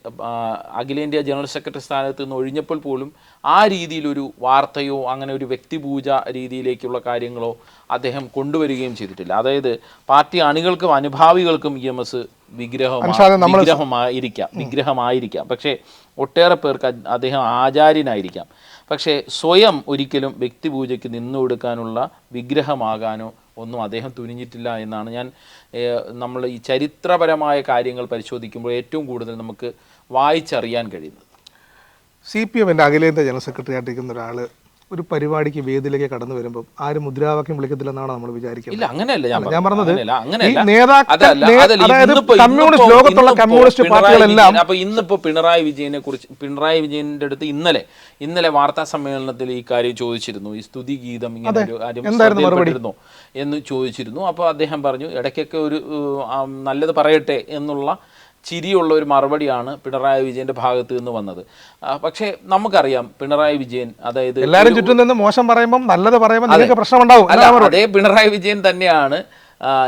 അഖിലേന്ത്യാ ജനറൽ സെക്രട്ടറി സ്ഥാനത്ത് നിന്ന് ഒഴിഞ്ഞപ്പോൾ പോലും ആ രീതിയിലൊരു വാർത്തയോ അങ്ങനെ ഒരു വ്യക്തിപൂജ രീതിയിലേക്കുള്ള കാര്യങ്ങളോ അദ്ദേഹം കൊണ്ടുവരികയും ചെയ്തിട്ടില്ല. അതായത് പാർട്ടി അണികൾക്കും അനുഭാവികൾക്കും ഇ എം എസ് വിഗ്രഹമായിരിക്കാം. വിഗ്രഹമായിരിക്കാം. പക്ഷേ ഒട്ടേറെ പേർക്ക് അദ്ദേഹം ആചാര്യനായിരിക്കാം. പക്ഷേ സ്വയം ഒരിക്കലും വ്യക്തിപൂജയ്ക്ക് നിന്നു കൊടുക്കാനുള്ള വിഗ്രഹമാകാനോ ഒന്നും അദ്ദേഹം തുനിഞ്ഞിട്ടില്ല എന്നാണ് ഞാൻ നമ്മൾ ഈ ചരിത്രപരമായ കാര്യങ്ങൾ പരിശോധിക്കുമ്പോൾ ഏറ്റവും കൂടുതൽ നമുക്ക് വായിച്ചറിയാൻ കഴിയുന്നത്. സി പി എമ്മിന്റെ അഖിലേന്ത്യാ ജനറൽ സെക്രട്ടറി ആയിട്ടിരിക്കുന്ന ഒരാൾ ഒരു പരിപാടിക്ക് വേദിയിലേക്ക് കടന്നു വരുമ്പോൾ ആരും മുദ്രാവാക്യം വിളിക്കത്തില്ലെന്നാണ് നമ്മൾ വിചാരിക്കുന്നത്? ഇല്ല അങ്ങനെയല്ല ഞാൻ പറഞ്ഞത്. കമ്മ്യൂണിസ്റ്റ് ലോകത്തുള്ള കമ്മ്യൂണിസ്റ്റ് പാർട്ടികളെല്ലാം അപ്പൊ ഇന്നിപ്പോ പിണറായി വിജയനെ കുറിച്ച് പിണറായി വിജയന്റെ അടുത്ത് ഇന്നലെ ഇന്നലെ വാർത്താ സമ്മേളനത്തിൽ ഈ കാര്യം ചോദിച്ചിരുന്നു. ഈ സ്തുതി ഗീതം ഇങ്ങനെ ഒരു കാര്യം എന്ന് ചോദിച്ചിരുന്നു. അപ്പോൾ അദ്ദേഹം പറഞ്ഞു ഇടയ്ക്കൊക്കെ ഒരു നല്ലത് പറയട്ടെ എന്നുള്ള ചിരിയുള്ള ഒരു മറുപടിയാണ് പിണറായി വിജയന്റെ ഭാഗത്ത് നിന്ന് വന്നത്. പക്ഷേ നമുക്കറിയാം പിണറായി വിജയൻ അതായത് എല്ലാവരും ചുറ്റും നിന്ന് മോശം പറയുമ്പോൾ നല്ലത് പറയുമ്പോൾ പ്രശ്നമുണ്ടാവും. അതേ പിണറായി വിജയൻ തന്നെയാണ്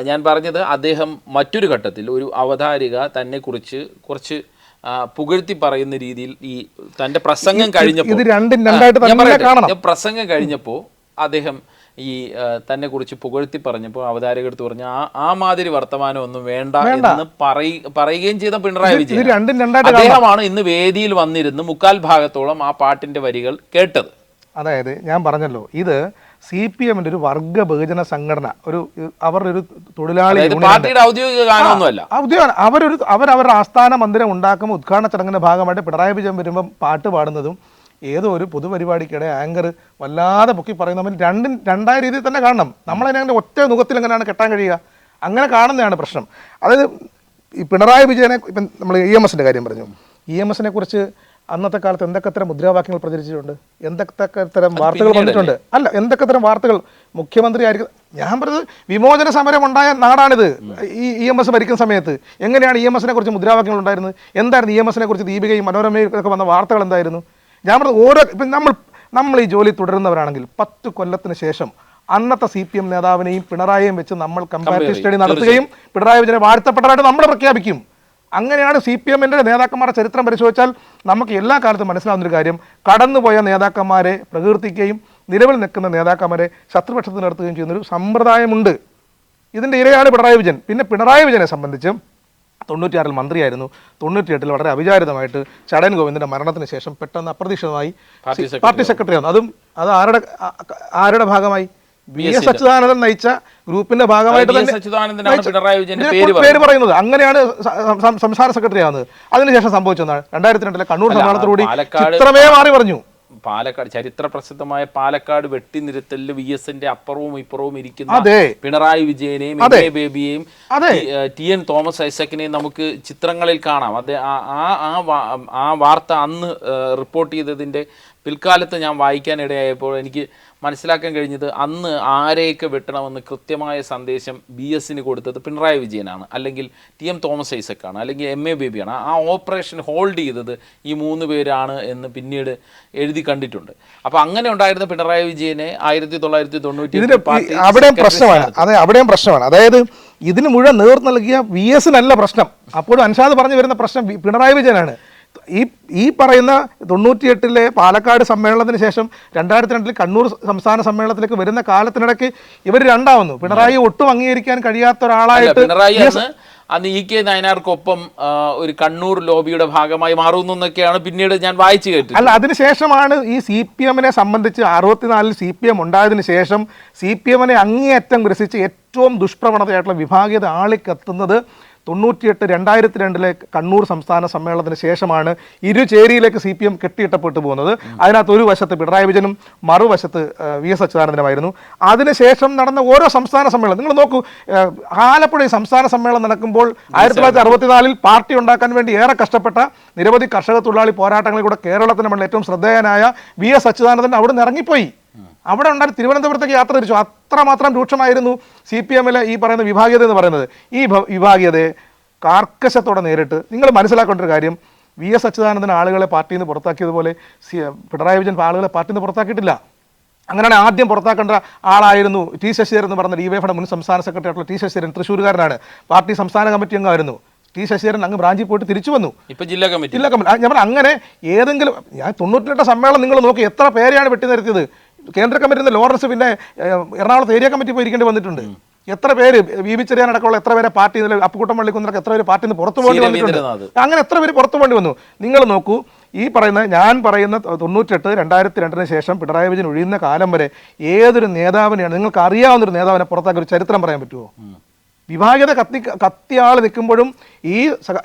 ഞാൻ പറഞ്ഞത് അദ്ദേഹം മറ്റൊരു ഘട്ടത്തിൽ ഒരു അവതാരിക തന്നെ കുറിച്ച് കുറച്ച് പുകഴ്ത്തി പറയുന്ന രീതിയിൽ ഈ തന്റെ പ്രസംഗം കഴിഞ്ഞപ്പോൾ. പ്രസംഗം കഴിഞ്ഞപ്പോൾ അദ്ദേഹം ഈ തന്നെ കുറിച്ച് പുകഴ്ത്തി പറഞ്ഞപ്പോൾ അവതാരകടുത്ത് പറഞ്ഞു ആ ആ മാതിരി വർത്തമാനം ഒന്നും വേണ്ട എന്ന് പറയ- പറയുകയും ചെയ്ത പിണറായി വിജയൻ. അദ്ദേഹമാണ് ഇന്ന് വേദിയിൽ വന്നിരുന്ന് മുക്കാൽ ഭാഗത്തോളം ആ പാട്ടിന്റെ വരികൾ കേട്ടത്. അതായത് ഞാൻ പറഞ്ഞല്ലോ ഇത് സി പി എമ്മിന്റെ ഒരു വർഗ ബഹുജന സംഘടന ഒരു അവരുടെ ഒരു തൊഴിലാളി പാർട്ടിയുടെ ഔദ്യോഗിക ഗാനമൊന്നുമല്ല. ഔദ്യോഗിക അവരൊരു അവരവരുടെ ആസ്ഥാന മന്ദിരം ഉണ്ടാക്കുമ്പോൾ ഉദ്ഘാടന ചടങ്ങിന്റെ ഭാഗമായിട്ട് പിണറായി വിജയൻ വരുമ്പോൾ പാട്ട് പാടുന്നതും ഏതോ ഒരു പൊതുപരിപാടിക്കിടെ ആങ്കർ വല്ലാതെ പൊക്കി പറയുന്നവൻ രണ്ടും രണ്ടായ രീതിയിൽ തന്നെ കാണണം. നമ്മളതിനെ അങ്ങനെ ഒറ്റ മുഖത്തിൽ എങ്ങനെയാണ് കെട്ടാൻ കഴിയുക? അങ്ങനെ കാണുന്നതാണ് പ്രശ്നം. അതായത് ഈ പിണറായി വിജയനെ ഇപ്പം നമ്മൾ ഇ എം എസിന്റെ കാര്യം പറഞ്ഞു. ഇ എം എസിനെ കുറിച്ച് അന്നത്തെ കാലത്ത് എന്തൊക്കെ തരം മുദ്രാവാക്യങ്ങൾ പ്രചരിച്ചിട്ടുണ്ട്? എന്തൊക്കെ തരം വാർത്തകൾ വന്നിട്ടുണ്ട്? അല്ല എന്തൊക്കെ തരം വാർത്തകൾ മുഖ്യമന്ത്രി ആയിരിക്കും? ഞാൻ പറഞ്ഞത് വിമോചന സമരം ഉണ്ടായ നാടാണിത്. ഈ ഇ എം എസ് ഭരിക്കുന്ന സമയത്ത് എങ്ങനെയാണ് ഇ എം എസിനെ കുറിച്ച് മുദ്രാവാക്യങ്ങൾ ഉണ്ടായിരുന്നത്? എന്തായിരുന്നു ഇ എം എസിനെ കുറിച്ച് ദീപികയും മനോരമയും ഒക്കെ വന്ന വാർത്തകൾ എന്തായിരുന്നു? ഞാൻ പറഞ്ഞത് ഓരോ ഇപ്പം നമ്മൾ നമ്മൾ ഈ ജോലി തുടരുന്നവരാണെങ്കിൽ പത്ത് കൊല്ലത്തിന് ശേഷം അന്നത്തെ സി പി എം നേതാവിനെയും പിണറായിയും വെച്ച് നമ്മൾ കമ്പാരിറ്റീവ് സ്റ്റഡി നടത്തുകയും പിണറായി വിജയനെ വാഴ്ത്തപ്പെട്ടതായിട്ട് നമ്മൾ പ്രഖ്യാപിക്കും. അങ്ങനെയാണ് സി പി എമ്മിന്റെ നേതാക്കന്മാരുടെ ചരിത്രം പരിശോധിച്ചാൽ നമുക്ക് എല്ലാ കാലത്തും മനസ്സിലാവുന്നൊരു കാര്യം. കടന്നുപോയ നേതാക്കന്മാരെ പ്രകീർത്തിക്കുകയും നിലവിൽ നിൽക്കുന്ന നേതാക്കന്മാരെ ശത്രുപക്ഷത്ത് നിർത്തുകയും ചെയ്യുന്നൊരു സമ്പ്രദായമുണ്ട്. ഇതിന്റെ ഇരയാണ് പിണറായി വിജയൻ. പിന്നെ പിണറായി വിജയനെ സംബന്ധിച്ച് തൊണ്ണൂറ്റിയാറിൽ മന്ത്രിയായിരുന്നു. തൊണ്ണൂറ്റിയെട്ടിൽ വളരെ അവിചാരിതമായിട്ട് ചടൻ ഗോവിന്ദന്റെ മരണത്തിന് ശേഷം പെട്ടെന്ന് അപ്രതീക്ഷിതമായി പാർട്ടി സെക്രട്ടറി ആയിരുന്നു. അതും അത് ആരുടെ ആരുടെ ഭാഗമായി? വി എസ് അച്യുതാനന്ദൻ നയിച്ച ഗ്രൂപ്പിന്റെ ഭാഗമായിട്ട് തന്നെ പേര് പറയുന്നത്. അങ്ങനെയാണ് സംസ്ഥാന സെക്രട്ടറി ആവുന്നത് അതിനുശേഷം സംഭവിച്ചതാണ് രണ്ടായിരത്തി രണ്ടിലെ കണ്ണൂർ സമ്മേളനത്തോടുകൂടി ചിത്രമേ മാറി പറഞ്ഞു. പാലക്കാട് ചരിത്ര പ്രസിദ്ധമായ പാലക്കാട് വെട്ടിനിരത്തലിൽ വി എസിന്റെ അപ്പുറവും ഇപ്പുറവും ഇരിക്കുന്ന പിണറായി വിജയനെയും എം ബേബിയെയും ടി- എൻ തോമസ് ഐസക്കിനെയും നമുക്ക് ചിത്രങ്ങളിൽ കാണാം. അത് ആ- ആ വാർത്ത അന്ന് റിപ്പോർട്ട് ചെയ്തതിന്റെ പിൽക്കാലത്ത് ഞാൻ വായിക്കാനിടയായപ്പോൾ എനിക്ക് മനസ്സിലാക്കാൻ കഴിഞ്ഞത് അന്ന് ആരെയൊക്കെ വെട്ടണമെന്ന് കൃത്യമായ സന്ദേശം ബി എസിന് കൊടുത്തത് പിണറായി വിജയനാണ്. അല്ലെങ്കിൽ ടി എം തോമസ് ഐസക്കാണ്. അല്ലെങ്കിൽ എം എ ബേബിയാണ്. ആ ഓപ്പറേഷൻ ഹോൾഡ് ചെയ്തത് ഈ മൂന്ന് പേരാണ് എന്ന് പിന്നീട് എഴുതി കണ്ടിട്ടുണ്ട്. അപ്പോൾ അങ്ങനെ ഉണ്ടായിരുന്ന പിണറായി വിജയനെ ആയിരത്തി തൊള്ളായിരത്തി തൊണ്ണൂറ്റി അവിടെയും പ്രശ്നമാണ്. അതെ അവിടെയും പ്രശ്നമാണ്. അതായത് ഇതിന് മുഴുവൻ നേർ നൽകിയ വി എസിനല്ല പ്രശ്നം. അപ്പോഴും അൻഷാദ് പറഞ്ഞു വരുന്ന പ്രശ്നം പിണറായി വിജയനാണ്. ഈ ഈ പറയുന്ന തൊണ്ണൂറ്റിയെട്ടിലെ പാലക്കാട് സമ്മേളനത്തിന് ശേഷം രണ്ടായിരത്തി രണ്ടിൽ കണ്ണൂർ സംസ്ഥാന സമ്മേളനത്തിലേക്ക് വരുന്ന കാലത്തിനിടയ്ക്ക് ഇവർ രണ്ടാവുന്നു. പിണറായി ഒട്ടും അംഗീകരിക്കാൻ കഴിയാത്ത ഒരാളായിട്ട് അന്ന് ഇ കെ നയനാർക്കൊപ്പം ഒരു കണ്ണൂർ ലോബിയുടെ ഭാഗമായി മാറുന്നു എന്നൊക്കെയാണ് പിന്നീട് ഞാൻ വായിച്ചു കേട്ടത് അല്ല അതിനുശേഷമാണ് ഈ സി പി എമ്മിനെ സംബന്ധിച്ച് അറുപത്തിനാലിൽ സി പി എം ഉണ്ടായതിനു ശേഷം സി പി എമ്മിനെ അങ്ങേയറ്റം ഗ്രസിച്ച് ഏറ്റവും ദുഷ്പ്രവണതയായിട്ടുള്ള വിഭാഗീയത ആളിക്കത്തുന്നത് തൊണ്ണൂറ്റിയെട്ട് രണ്ടായിരത്തി രണ്ടിലെ കണ്ണൂർ സംസ്ഥാന സമ്മേളനത്തിന് ശേഷമാണ് ഇരുചേരിയിലേക്ക് സി പി എം കെട്ടിയിട്ടപ്പെട്ടു പോകുന്നത്. അതിനകത്ത് ഒരു വശത്ത് പിണറായി വിജയനും മറുവശത്ത് വി എസ് അച്യുതാനന്ദനുമായിരുന്നു. അതിനുശേഷം നടന്ന ഓരോ സംസ്ഥാന സമ്മേളനം നിങ്ങൾ നോക്കൂ ആലപ്പുഴ സംസ്ഥാന സമ്മേളനം നടക്കുമ്പോൾ ആയിരത്തി തൊള്ളായിരത്തി അറുപത്തിനാലിൽ പാർട്ടി ഉണ്ടാക്കാൻ വേണ്ടി ഏറെ കഷ്ടപ്പെട്ട നിരവധി കർഷക തൊഴിലാളി പോരാട്ടങ്ങളിൽ കൂടെ കേരളത്തിന് നമ്മൾ ഏറ്റവും ശ്രദ്ധേയനായ വി എസ് അച്യുതാനന്ദൻ അവിടെ നിന്ന് ഇറങ്ങിപ്പോയി. അവിടെ ഉണ്ടായി തിരുവനന്തപുരത്തേക്ക് യാത്ര തിരിച്ചു. അത്രമാത്രം രൂക്ഷമായിരുന്നു സി പി എമ്മിലെ ഈ പറയുന്ന വിഭാഗീയത എന്ന് പറയുന്നത്. ഈ വിഭാഗീയതയെ കാർക്കശത്തോടെ നേരിട്ട് നിങ്ങൾ മനസ്സിലാക്കേണ്ട ഒരു കാര്യം. വി എസ് അച്യുതാനന്ദൻ ആളുകളെ പാർട്ടിയിൽ നിന്ന് പുറത്താക്കിയതുപോലെ സി പിണറായി വിജയൻ ആളുകളെ പാർട്ടിയിൽ നിന്ന് പുറത്താക്കിയിട്ടില്ല. അങ്ങനെയാണ് ആദ്യം പുറത്താക്കേണ്ട ആളായിരുന്നു ടി ശശിധരൻ എന്ന് പറഞ്ഞ ഡി വൈ മുൻ സംസ്ഥാന സെക്രട്ടറി ആയിട്ടുള്ള ടി ശശിധരൻ. തൃശ്ശൂർകാരനാണ് പാർട്ടി സംസ്ഥാന കമ്മിറ്റി അംഗമായിരുന്നു ടി ശശിധരൻ അങ്ങ് ബ്രാഞ്ചിൽ പോയിട്ട് തിരിച്ചു വന്നു. ഇപ്പൊ ജില്ലാ കമ്മിറ്റി. ജില്ലാ കമ്മിറ്റി. ഞാൻ അങ്ങനെ ഏതെങ്കിലും ഞാൻ തൊണ്ണൂറ്റിയെട്ട് സമ്മേളനം നിങ്ങൾ നോക്കി എത്ര പേരെയാണ് വെട്ടി നിർത്തിയത് കേന്ദ്ര കമ്മിറ്റി ലോറൻസ് പിന്നെ എറണാകുളത്ത് ഏരിയ കമ്മിറ്റി പോയിരിക്കേണ്ടി വന്നിട്ടുണ്ട്. എത്ര പേര് വി ബി ചെറിയാൻ അടക്കമുള്ള എത്ര പേരെ പാർട്ടി അപ്പുക്കുട്ടം പള്ളിക്കുന്നതൊക്കെ എത്ര പേര് പാർട്ടിയിൽ നിന്ന് പുറത്തു പോകേണ്ടി വന്നിട്ടുണ്ട്. അങ്ങനെ എത്ര പേര് പുറത്തു പോകേണ്ടി വന്നു? നിങ്ങൾ നോക്കൂ ഈ പറയുന്ന ഞാൻ പറയുന്ന തൊണ്ണൂറ്റെട്ട് രണ്ടായിരത്തി രണ്ടിന് ശേഷം പിണറായി വിജയൻ ഒഴിയുന്ന കാലം വരെ ഏതൊരു നേതാവിനെയാണ് നിങ്ങൾക്ക് അറിയാവുന്ന ഒരു നേതാവിനെ പുറത്താക്കി ഒരു ചരിത്രം പറയാൻ പറ്റുമോ വിഭാഗത കത്തി കത്തിയാൾ നിൽക്കുമ്പോഴും ഈ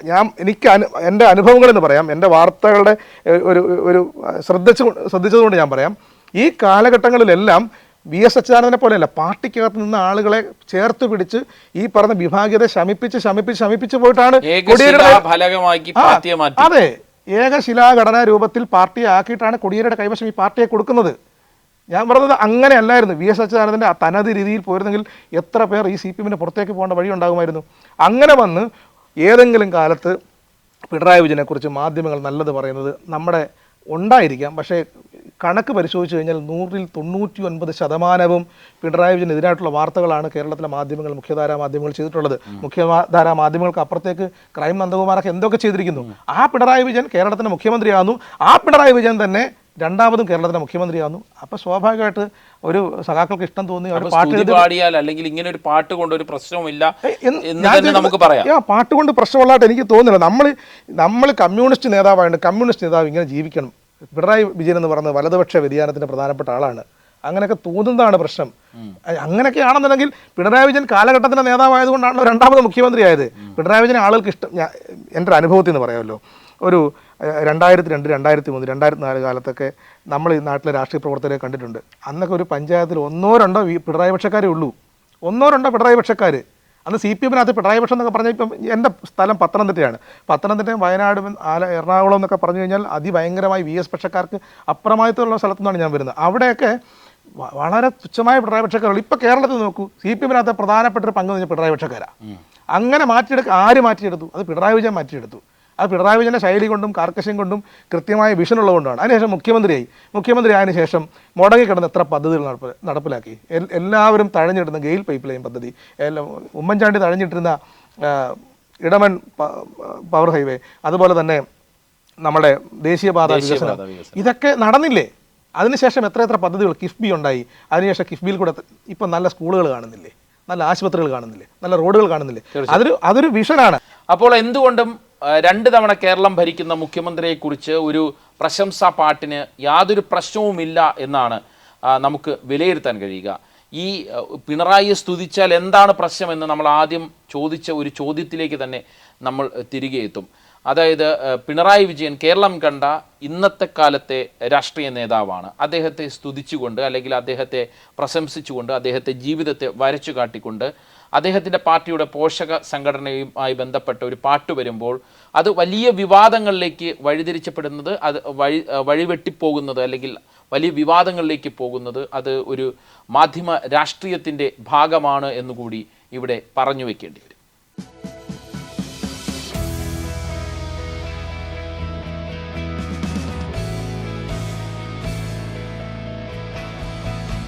ഞാൻ എനിക്ക് അനു എന്റെ അനുഭവങ്ങളെന്ന് പറയാം എന്റെ വാർത്തകളുടെ ഒരു ഒരു ശ്രദ്ധിച്ചു ശ്രദ്ധിച്ചതുകൊണ്ട് ഞാൻ പറയാം. ഈ കാലഘട്ടങ്ങളിലെല്ലാം വി എസ് അച്യുതാനന്ദനെ പോലെയല്ല പാർട്ടിക്കകത്ത് നിന്ന് ആളുകളെ ചേർത്ത് പിടിച്ച് ഈ പറഞ്ഞ വിഭാഗീയത ശമിപ്പിച്ച് ശമിപ്പിച്ച് ശമിപ്പിച്ച് പോയിട്ടാണ് അതെ. ഏകശിലാഘടനാ രൂപത്തിൽ പാർട്ടിയെ ആക്കിയിട്ടാണ് കൊടിയേരിയുടെ കൈവശം ഈ പാർട്ടിയെ കൊടുക്കുന്നത്. ഞാൻ പറഞ്ഞത് അങ്ങനെ അല്ലായിരുന്നു വി എസ് അച്യുതാനന്ദന്റെ ആ തനത് രീതിയിൽ പോയിരുന്നെങ്കിൽ എത്ര പേർ ഈ സി പി എമ്മിന്റെ പുറത്തേക്ക് പോകേണ്ട വഴി ഉണ്ടാകുമായിരുന്നു. അങ്ങനെ വന്ന് ഏതെങ്കിലും കാലത്ത് പിണറായി വിജയനെക്കുറിച്ച് മാധ്യമങ്ങൾ നല്ലത് പറയുന്നത് നമ്മുടെ ഉണ്ടായിരിക്കാം. പക്ഷേ കണക്ക് പരിശോധിച്ച് കഴിഞ്ഞാൽ നൂറിൽ തൊണ്ണൂറ്റി ഒൻപത് ശതമാനവും പിണറായി വിജയനെതിരായിട്ടുള്ള വാർത്തകളാണ് കേരളത്തിലെ മാധ്യമങ്ങൾ മുഖ്യധാരാ മാധ്യമങ്ങൾ ചെയ്തിട്ടുള്ളത്. മുഖ്യധാരാ മാധ്യമങ്ങൾക്ക് അപ്പുറത്തേക്ക് ക്രൈം നന്ദകുമാരൊക്കെ എന്തൊക്കെ ചെയ്തിരിക്കുന്നു? ആ പിണറായി വിജയൻ കേരളത്തിന്റെ മുഖ്യമന്ത്രിയാകുന്നു. ആ പിണറായി വിജയൻ തന്നെ രണ്ടാമതും കേരളത്തിന്റെ മുഖ്യമന്ത്രിയാകുന്നു. അപ്പൊ സ്വാഭാവികമായിട്ട് ഒരു സഖാക്കൾക്ക് ഇഷ്ടം തോന്നി അവർ പാട്ട് പാടിയാൽ അല്ലെങ്കിൽ ഇങ്ങനെ ഒരു പാട്ട് കൊണ്ട് ഒരു പ്രശ്നവുമില്ല എന്ന് നമുക്ക് പറയാം. പാട്ട് കൊണ്ട് പ്രശ്നമുള്ളതായിട്ട് എനിക്ക് തോന്നുന്നില്ല. നമ്മൾ നമ്മൾ കമ്മ്യൂണിസ്റ്റ് നേതാവായിട്ട് കമ്മ്യൂണിസ്റ്റ് നേതാവ് ഇങ്ങനെ ജീവിക്കണം. പിണറായി വിജയൻ എന്ന് പറയുന്നത് വലതുപക്ഷ വ്യതിയാനത്തിന്റെ പ്രധാനപ്പെട്ട ആളാണ്. അങ്ങനെയൊക്കെ തോന്നുന്നതാണ് പ്രശ്നം. അങ്ങനെയൊക്കെ ആണെന്നുണ്ടെങ്കിൽ പിണറായി വിജയൻ കാലഘട്ടത്തിന്റെ നേതാവായതുകൊണ്ടാണല്ലോ രണ്ടാമത് മുഖ്യമന്ത്രിയായത്. പിണറായി വിജയൻ ആളുകൾക്ക് ഇഷ്ടം എന്റെ ഒരു അനുഭവത്തിൽ നിന്ന് പറയാമല്ലോ. ഒരു രണ്ടായിരത്തി രണ്ട് രണ്ടായിരത്തി മൂന്ന് രണ്ടായിരത്തി നാല് കാലത്തൊക്കെ നമ്മൾ ഈ നാട്ടിലെ രാഷ്ട്രീയ പ്രവർത്തകരെ കണ്ടിട്ടുണ്ട്. അന്നൊക്കെ ഒരു പഞ്ചായത്തിൽ ഒന്നോ രണ്ടോ പിണറായി പക്ഷക്കാരേ ഉള്ളൂ. ഒന്നോ രണ്ടോ പിണറായി പക്ഷക്കാർ അന്ന് സി പി എമ്മിനകത്ത് പിണറായി പക്ഷം എന്നൊക്കെ പറഞ്ഞാൽ ഇപ്പം എന്റെ സ്ഥലം പത്തനംതിട്ടയാണ്. പത്തനംതിട്ടയും വയനാടും ആല എറണാകുളം എന്നൊക്കെ പറഞ്ഞു കഴിഞ്ഞാൽ അതിഭയങ്കരമായി വി എസ് പക്ഷക്കാർക്ക് അപ്രമാദിത്തമുള്ള സ്ഥലത്തു നിന്നാണ് ഞാൻ വരുന്നത്. അവിടെയൊക്കെ വളരെ തുച്ഛമായ പിണറായി പക്ഷക്കാരുള്ളൂ ഇപ്പം കേരളത്തിൽ നോക്കൂ സി പി എമ്മിനകത്ത് പ്രധാനപ്പെട്ട ഒരു പങ്ക് എന്ന് പറഞ്ഞാൽ പിണറായി പക്ഷക്കാരാണ് അങ്ങനെ മാറ്റിയെടുക്കുക ആര് മാറ്റിയെടുത്തു? അത് പിണറായി വിജയൻ മാറ്റിയെടുത്തു. അത് പിണറായി വിജയന്റെ ശൈലി കൊണ്ടും കാർക്കശ്യം കൊണ്ടും കൃത്യമായ വിഷൻ ഉള്ളതുകൊണ്ടാണ്. അതിനുശേഷം മുഖ്യമന്ത്രിയായി. മുഖ്യമന്ത്രി ആയതിനു ശേഷം മുടങ്ങിക്കിടന്ന എത്ര പദ്ധതികൾ നടപ്പ് നടപ്പിലാക്കി. എൽ- എല്ലാവരും തഴഞ്ഞിടുന്ന ഗെയിൽ പൈപ്പ് ലൈൻ പദ്ധതി. എല്ലാം ഉമ്മൻചാണ്ടി തഴഞ്ഞിട്ടിരുന്ന ഇടമൻ ഇടമൺ പവർ ഹൈവേ അതുപോലെ തന്നെ നമ്മുടെ ദേശീയപാത വികസനം. ഇതൊക്കെ നടന്നില്ലേ? അതിനുശേഷം എത്ര എത്ര പദ്ധതികൾ കിഫ്ബി ഉണ്ടായി. അതിനുശേഷം കിഫ്ബിയിൽ കൂടെ ഇപ്പം നല്ല സ്കൂളുകൾ കാണുന്നില്ലേ? നല്ല ആശുപത്രികൾ കാണുന്നില്ലേ? നല്ല റോഡുകൾ കാണുന്നില്ലേ? അതൊരു അതൊരു വിഷനാണ് അപ്പോൾ എന്തുകൊണ്ടും രണ്ട് തവണ കേരളം ഭരിക്കുന്ന മുഖ്യമന്ത്രിയെക്കുറിച്ച് ഒരു പ്രശംസാ പാട്ടിന് യാതൊരു പ്രശ്നവുമില്ല എന്നാണ് നമുക്ക് വിലയിരുത്താൻ കഴിയുക. ഈ പിണറായിയെ സ്തുതിച്ചാൽ എന്താണ് പ്രശ്നമെന്ന് നമ്മൾ ആദ്യം ചോദിച്ച ഒരു ചോദ്യത്തിലേക്ക് തന്നെ നമ്മൾ തിരികെ എത്തും. അതായത് പിണറായി വിജയൻ കേരളം കണ്ട ഇന്നത്തെ കാലത്തെ രാഷ്ട്രീയ നേതാവാണ്. അദ്ദേഹത്തെ സ്തുതിച്ചുകൊണ്ട് അല്ലെങ്കിൽ അദ്ദേഹത്തെ പ്രശംസിച്ചുകൊണ്ട് അദ്ദേഹത്തെ ജീവിതത്തെ വരച്ചു കാട്ടിക്കൊണ്ട് അദ്ദേഹത്തിന്റെ പാർട്ടിയുടെ പോഷക സംഘടനയുമായി ബന്ധപ്പെട്ട ഒരു പാട്ട് വരുമ്പോൾ അത് വലിയ വിവാദങ്ങളിലേക്ക് വഴിതിരിച്ചപ്പെടുന്നത് അത് വഴി വഴിവെട്ടിപ്പോകുന്നത് അല്ലെങ്കിൽ വലിയ വിവാദങ്ങളിലേക്ക് പോകുന്നത് അത് ഒരു മാധ്യമ രാഷ്ട്രീയത്തിന്റെ ഭാഗമാണ് എന്നുകൂടി ഇവിടെ പറഞ്ഞു വെക്കേണ്ടി വരും.